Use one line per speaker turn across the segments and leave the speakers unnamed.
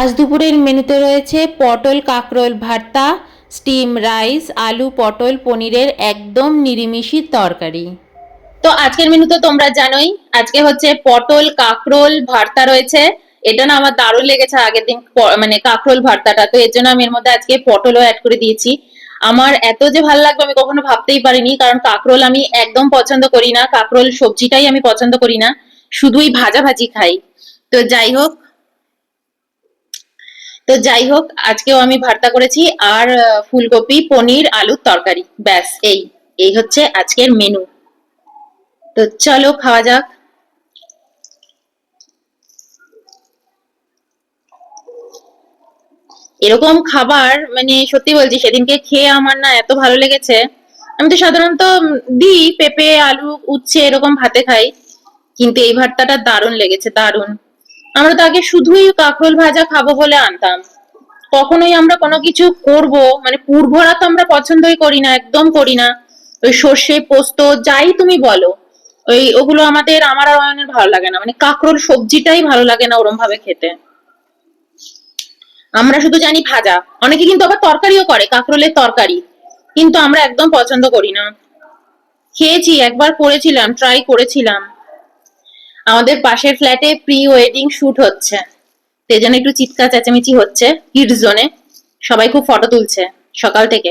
আজ দুপুরের মেনুতে রয়েছে পটল কাঁকরোল ভর্তা স্টিম রাইস আলু পটল পনিরের একদম নিরিমিষি তরকারি।
তো আজকের মেনু তো তোমরা জানোই, আজকে হচ্ছে পটল, কাঁকরোল, ভর্তা রয়েছে। এটা না আমার দারুণ লেগেছে আগের দিন মানে কাঁকরোল, ভর্তাটা। তো এর জন্য আমি এর মধ্যে আজকে পটলও অ্যাড করে দিয়েছি। আমার এত যে ভালো লাগবে আমি কখনো ভাবতেই পারিনি, কারণ কাঁকরোল আমি একদম পছন্দ করি না। কাঁকরোল সবজিটাই আমি পছন্দ করি না। শুধুই ভাজা ভাজি খাই। তো যাই হোক তো যাই হোক, আজকেও আমি ভর্তা করেছি আর ফুলকপি, পনির, আলুর তরকারি। ব্যাস, এই। এই হচ্ছে আজকের মেনু তো চলো, খাওয়া যাক। এরকম খাবার মানে সত্যি বলছি, সেদিনকে খেয়ে আমার না এত ভালো লেগেছে। আমি তো সাধারণত দিই, পেঁপে, আলু, উচ্ছে, এরকম ভাতে খাই। কিন্তু এই ভর্তাটা দারুণ লেগেছে, দারুণ। আমরা তো আগে শুধুই কাঁকরোল ভাজা খাব বলে আনতাম। কখনোই আমরা কোনো কিছু করব মানে পুরভরা তো আমরা পছন্দই করি না, একদম করি না। ওই সর্ষে পোস্ত, যাই তুমি বলো। ওই ওগুলো আমাদের, আমার আর অয়নের ভালো লাগে না। মানে কাঁকরোল সবজিটাই ভালো লাগে না ওরম ভাবে খেতে। আমরা শুধু জানি ভাজা। অনেকে কিন্তু আবার তরকারিও করে, কাঁকরোলের তরকারি। কিন্তু আমরা একদম পছন্দ করি না। খেয়েছি, একবার করেছিলাম ট্রাই করেছিলাম। আমাদের পাশের ফ্ল্যাটে প্রি ওয়েডিং শুট হচ্ছে। জন্য একটু চিৎকার, চেঁচামেচি হচ্ছে কিডস জোনে সবাই খুব ফটো তুলছে সকাল থেকে।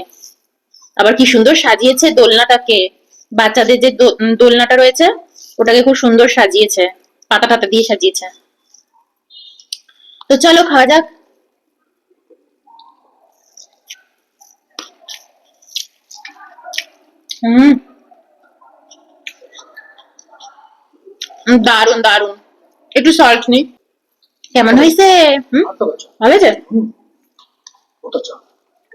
আবার কি সুন্দর সাজিয়েছে দোলনাটাকে। বাচ্চাদের যে দোলনাটা রয়েছে, ওটাকে খুব সুন্দর সাজিয়েছে। পাতা টাতা দিয়ে সাজিয়েছে। তো চলো খাওয়া যাক। হুম। দারুণ দারুণ একটু সল্ট নি কেমন হয়েছে? ভালো
আচ্ছা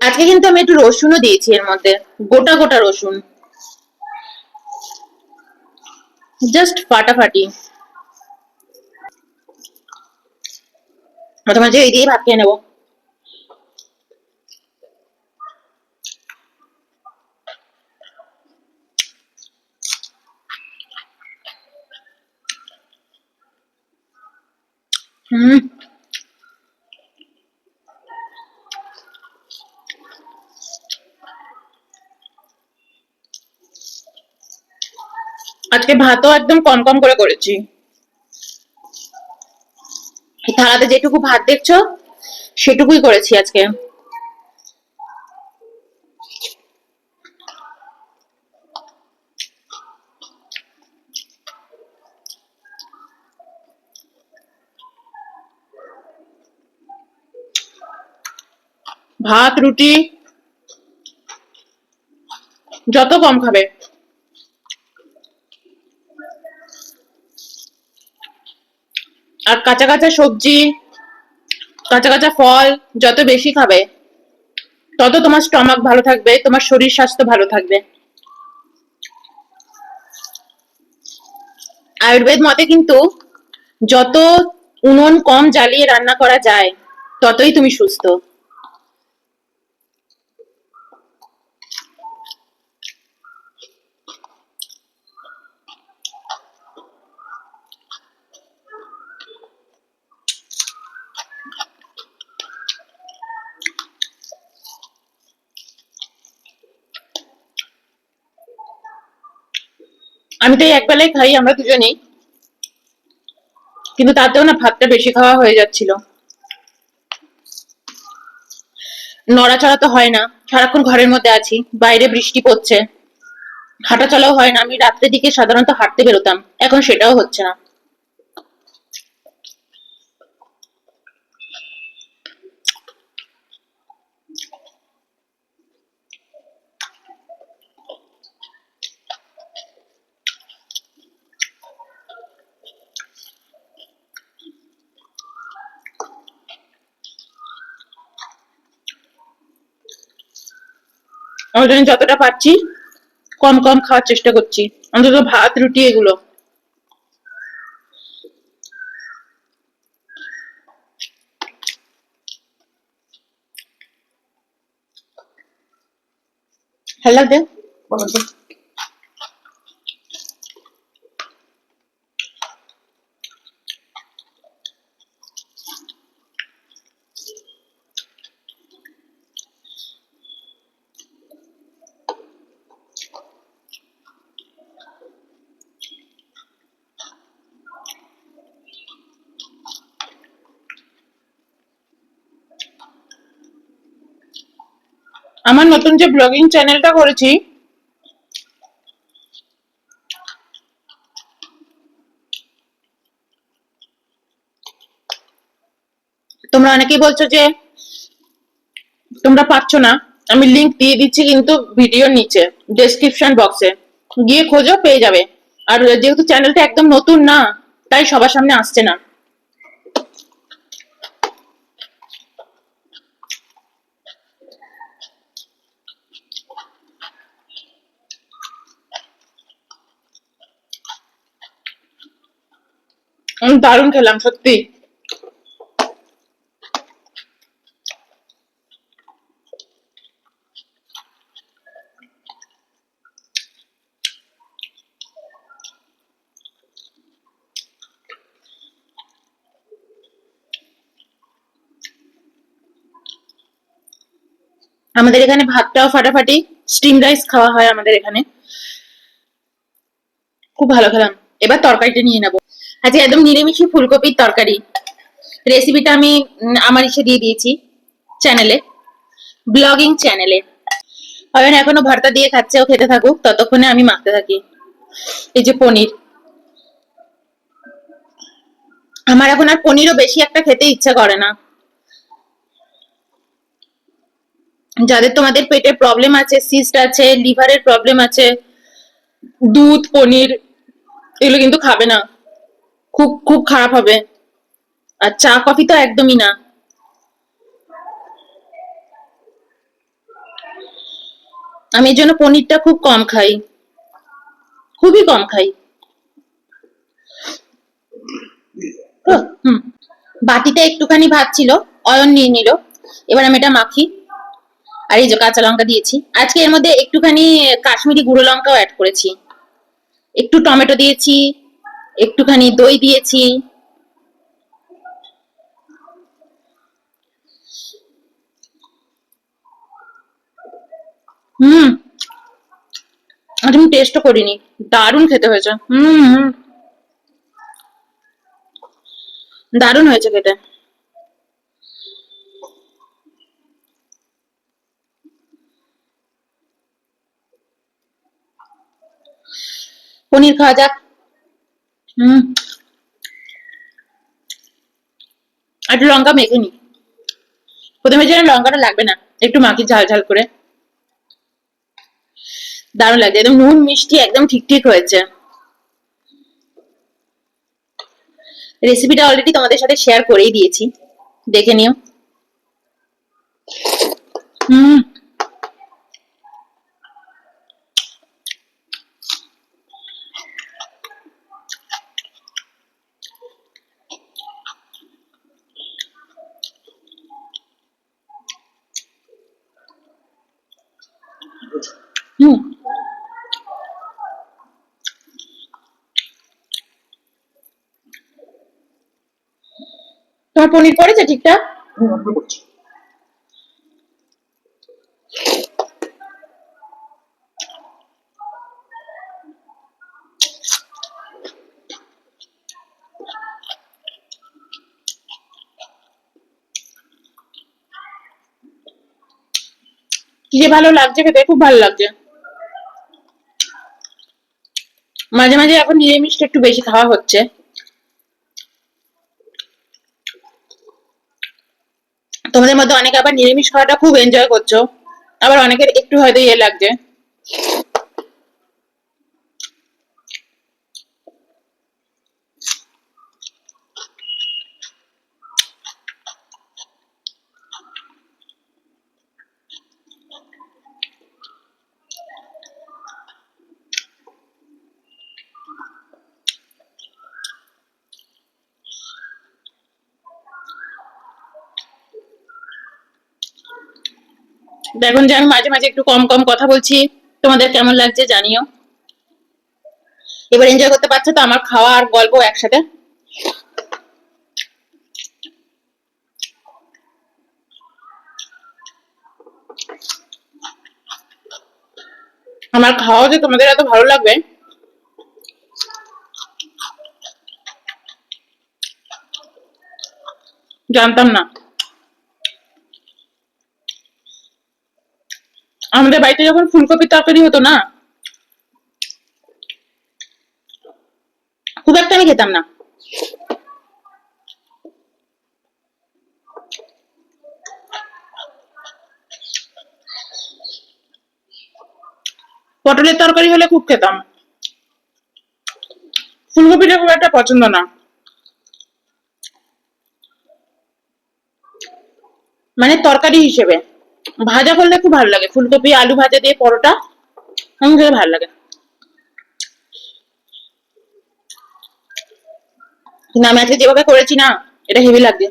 আজকে কিন্তু আমি একটু রসুনও দিয়েছি এর মধ্যে। গোটা গোটা রসুন। জাস্ট ফাটাফাটি। মাঝে মাঝে এই দিয়ে ভাত খেয়ে নেব। হুম আজকে ভাতও একদম কম কম করে করেছি। থালাতে যেটুকু ভাত দেখছ, সেটুকুই করেছি আজকে। ভাত, রুটি, যত কম খাবে। আর কাঁচা কাঁচা সবজি, কাঁচা কাঁচা ফল যত বেশি খাবে, তত তোমার স্টমাক ভালো থাকবে, তোমার শরীর স্বাস্থ্য ভালো থাকবে। আয়ুর্বেদ মতে কিন্তু যত উনুন কম জ্বালিয়ে রান্না করা যায়, ততই তুমি সুস্থ। আমি তো এক বেলায় খাই, আমরা দুজনেই। কিন্তু তাতেও না ভাতটা বেশি খাওয়া হয়ে যাচ্ছিল। নড়াচড়া তো হয় না, সারাক্ষণ ঘরের মধ্যে আছি, বাইরে বৃষ্টি পড়ছে। হাঁটা চলাও হয় না, আমি রাত্রের দিকে সাধারণত হাঁটতে বেরোতাম, এখন সেটাও হচ্ছে না। আমার জন্য যতটা পাচ্ছি কম কম খাওয়ার চেষ্টা করছি। অন্তত ভাত, রুটি, এগুলো।
হ্যালো দে।
আমার নতুন যে ব্লগিং চ্যানেলটা করেছি, তোমরা অনেকেই বলছো যে তোমরা পাচ্ছ না। আমি লিংক দিয়ে দিচ্ছি কিন্তু ভিডিওর নিচে ডেসক্রিপশন বক্সে গিয়ে খোঁজো, পেয়ে যাবে। আর যেহেতু চ্যানেলটা একদম নতুন না, তাই সবার সামনে আসছে না আমি দারুণ খেলাম, সত্যি। আমাদের এখানে ভাতটাও ফাটাফাটি স্টিম রাইস খাওয়া হয় আমাদের এখানে। খুব ভালো খেলাম। এবার তরকারিটা নিয়ে নেব। আজকে একদম নিরামিষি ফুলকপির তরকারি। রেসিপিটা আমি আমার ইসে দিয়ে দিয়েছি চ্যানেলে ব্লগিং চ্যানেলে অয়ন এখনও ভর্তা দিয়ে খাচ্ছে, ও খেতে থাকুক, ততক্ষণে আমি মাখতে থাকি। এই যে পনির। আমার এখন আর পনিরও বেশি একটা খেতে ইচ্ছা করে না। যাদের তোমাদের পেটের প্রবলেম আছে সিস্ট আছে লিভারের প্রবলেম আছে, দুধ, পনির, এগুলো কিন্তু খাবে না। খুব খুব খারাপ হবে। আর চা, কফি তো একদমই না। আমি এর জন্য পনিরটা খুব কম খাই। খুবই কম খাই। হুম। বাটিতে একটুখানি ভাত ছিল, অয়ন নিয়ে নিল। এবার আমি এটা মাখি। আর এই যে কাঁচা লঙ্কা দিয়েছি। আজকে এর মধ্যে একটুখানি কাশ্মীরি গুঁড়ো লঙ্কাও অ্যাড করেছি। একটু টমেটো দিয়েছি একটুখানি দই দিয়েছি। হুম। আজ আমি টেস্টও করিনি। দারুণ খেতে হয়েছে। হুম হুম। দারুণ হয়েছে খেতে। পনির খাওয়া যাক। হুম আর একটু লঙ্কা মেখে নি। প্রথমে যেন লঙ্কাটা লাগবে না, একটু মাখি ঝাল ঝাল করে। দারুণ লাগছে, একদম নুন মিষ্টি একদম ঠিক ঠিক হয়েছে। রেসিপিটা অলরেডি তোমাদের সাথে শেয়ার করেই দিয়েছি, দেখে নিও। হুম হুম তোমার পনির পড়েছে ঠিকঠাক? কি ভালো লাগছে খেতে, খুব ভালো লাগছে। মাঝে মাঝে এখন নিরামিষটা একটু বেশি খাওয়া হচ্ছে। তোমাদের মধ্যে অনেকে আবার নিরামিষ খাওয়াটা খুব এনজয় করছ। আবার অনেকের একটু হয়তো ইয়ে লাগছে। দেখুন যে আমি মাঝে মাঝে একটু কম কম কথা বলছি। তোমাদের কেমন লাগছে জানিও। এবার এনজয় করতে পারছ তো আমার খাওয়া আর গল্প একসাথে? আমার খাওয়া যে তোমাদের এত ভালো লাগবে। জানতাম না। আমাদের বাড়িতে যখন ফুলকপির তরকারি হতো না, খুব একটা আমি খেতাম না। পটলের তরকারি হলে খুব খেতাম। ফুলকপিটা খুব একটা পছন্দ না। মানে তরকারি হিসেবে। ভাজা করলে খুব ভালো লাগে। ফুলকপি, আলু ভাজা দিয়ে পরোটা আমার ভালো লাগে। কিন্তু আমি আজকে যেভাবে করেছি না, এটা হেভি লাগবে।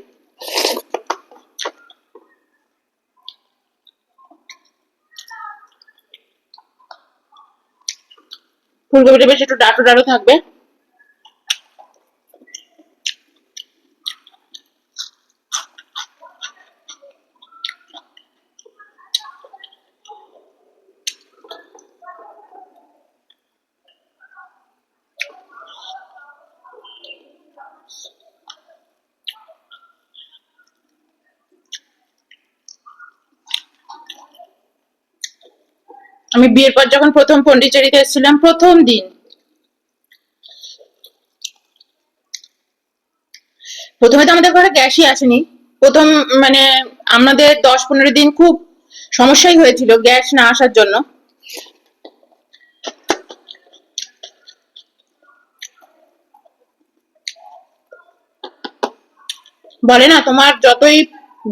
ফুলকপিটা বেশ একটু ডাটো ডাটো থাকবে। আমি বিয়ের পর যখন প্রথম পন্ডিচেরিতে এসেছিলাম, প্রথম দিন। প্রথমে তো আমাদের ঘরে গ্যাসই আসেনি। প্রথম মানে আমাদের দশ পনেরো দিন খুব সমস্যাই হয়েছিল গ্যাস না আসার জন্য। বলে না, তোমার যতই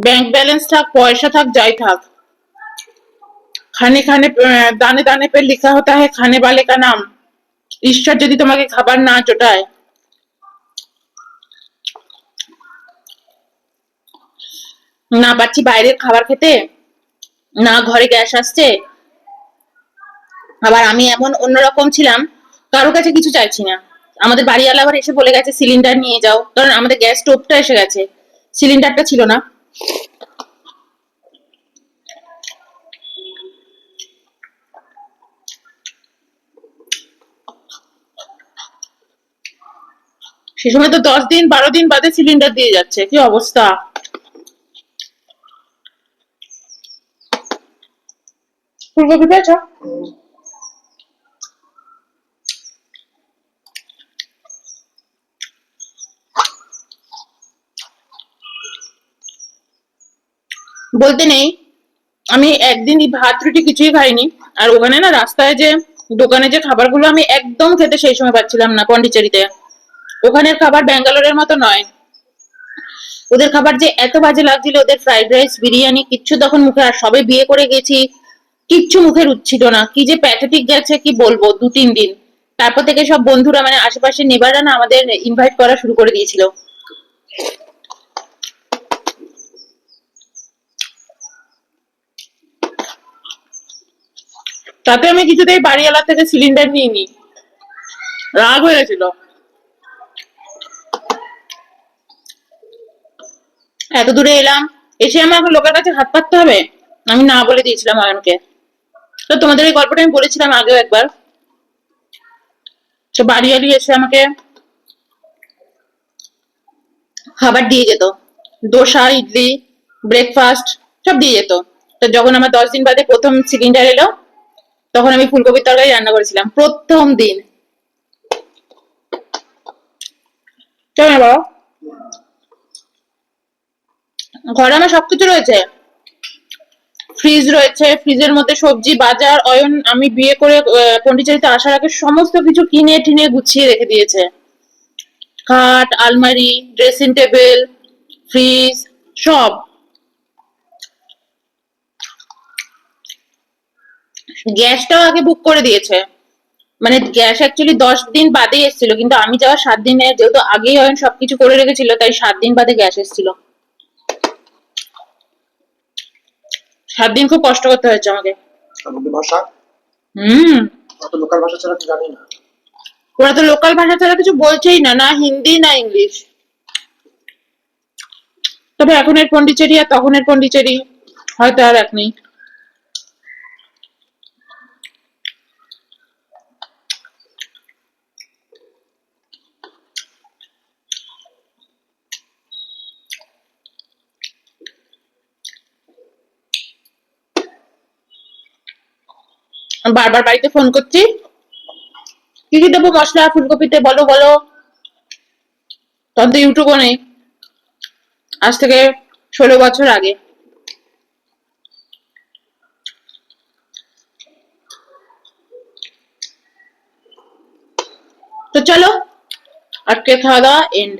ব্যাংক ব্যালেন্স থাক, পয়সা থাক, যাই থাক। খানে খানে দানে দানে পে লিখা হতা হ্যাঁ খানে বালে কা নাম। ঈশ্বর যদি তোমাকে খাবার না জোটায়। না পাচ্ছি বাইরের খাবার খেতে, না ঘরে গ্যাস আসছে। আবার আমি এমন অন্যরকম ছিলাম কারও কাছে কিছু চাইছি না। আমাদের বাড়িওয়ালা আবার এসে বলে গেছে, সিলিন্ডার নিয়ে যাও। কারণ আমাদের গ্যাস স্টোভটা এসে গেছে। সিলিন্ডারটা ছিল না। সে সময় তো দশ দিন, বারো দিন বাদে সিলিন্ডার দিয়ে যাচ্ছে। কি অবস্থা? ফুলকপি বলতে নেই। আমি একদিন ভাত, রুটি কিছুই খাইনি। আর ওখানে না রাস্তায় যে দোকানে যে খাবারগুলো আমি একদম খেতে সেই সময় পাচ্ছিলাম না, পন্ডিচেরিতে। ওখানের খাবার ব্যাঙ্গালোরের মতো নয়। ওদের খাবার যে এত বাজে লাগছিল, ওদের ফ্রাইড রাইস, বিরিয়ানি, কিচ্ছু তখন মুখে, আর সবে বিয়ে করে গেছি, কিচ্ছু মুখে রুচ্ছিল না। কি যে প্যাথেটিক গেছে, কি বলব দু তিন দিন। তারপর থেকে সব বন্ধুরা মানে আশেপাশে নেবাররা না আমাদের ইনভাইট করা শুরু করে দিয়েছিল। তাতে আমি কিছুতেই বাড়িওয়ালা থেকে সিলিন্ডার নিয়ে নি রাগ হয়ে গেছিল। এত দূরে এলাম, এসে আমার এখন লোকের কাছে হাত পাততে হবে? আমি না বলে দিয়েছিলাম অয়নকে তো তোমাদের এই গল্পটা আমি বলেছিলাম আগেও একবার। তো বাড়িওয়ালি এসে আমাকে খাবার দিয়ে যেত। দোসা, ইডলি ব্রেকফাস্ট সব দিয়ে যেত। তো যখন আমার দশ দিন বাদে প্রথম সিলিন্ডার এলো, তখন আমি ফুলকপির তরকারি রান্না করেছিলাম, প্রথম দিন। কেমন বাবা। ঘরে আমার সবকিছু রয়েছে। ফ্রিজ রয়েছে ফ্রিজের মধ্যে সবজি, বাজার, অয়ন, আমি বিয়ে করে পন্ডিচেরিতে আসার আগে সমস্ত কিছু কিনে টিনে গুছিয়ে রেখে দিয়েছে। খাট, আলমারি ড্রেসিং টেবিল ফ্রিজ সব। গ্যাসটাও আগে বুক করে দিয়েছে। মানে গ্যাস অ্যাকচুয়ালি দশ দিন বাদে এসেছিল, কিন্তু আমি যাওয়ার সাত দিনে যেহেতু আগেই অয়ন সবকিছু করে রেখেছিল, তাই সাত দিন বাদে গ্যাস এসেছিল। সাত দিন খুব কষ্ট করতে হয়েছে আমাকে।
ভাষা?
হুম।
অত লোকাল ভাষা ছাড়া জানি না।
ওরা তো লোকাল ভাষা ছাড়া কিছু বলছেই না না হিন্দি না ইংলিশ। তবে এখনের পন্ডিচেরি আর তখনের পন্ডিচেরি হয়তো আর এক নেই। বারবার বাড়িতে ফোন করছি। কি কি দেবো? মশলা, ফুলকপিতে বলো বলো। তখন তো ইউটিউবও নেই। আজ থেকে ষোলো বছর আগে। তো চলো আজকে খাওয়া দাওয়া এন্ড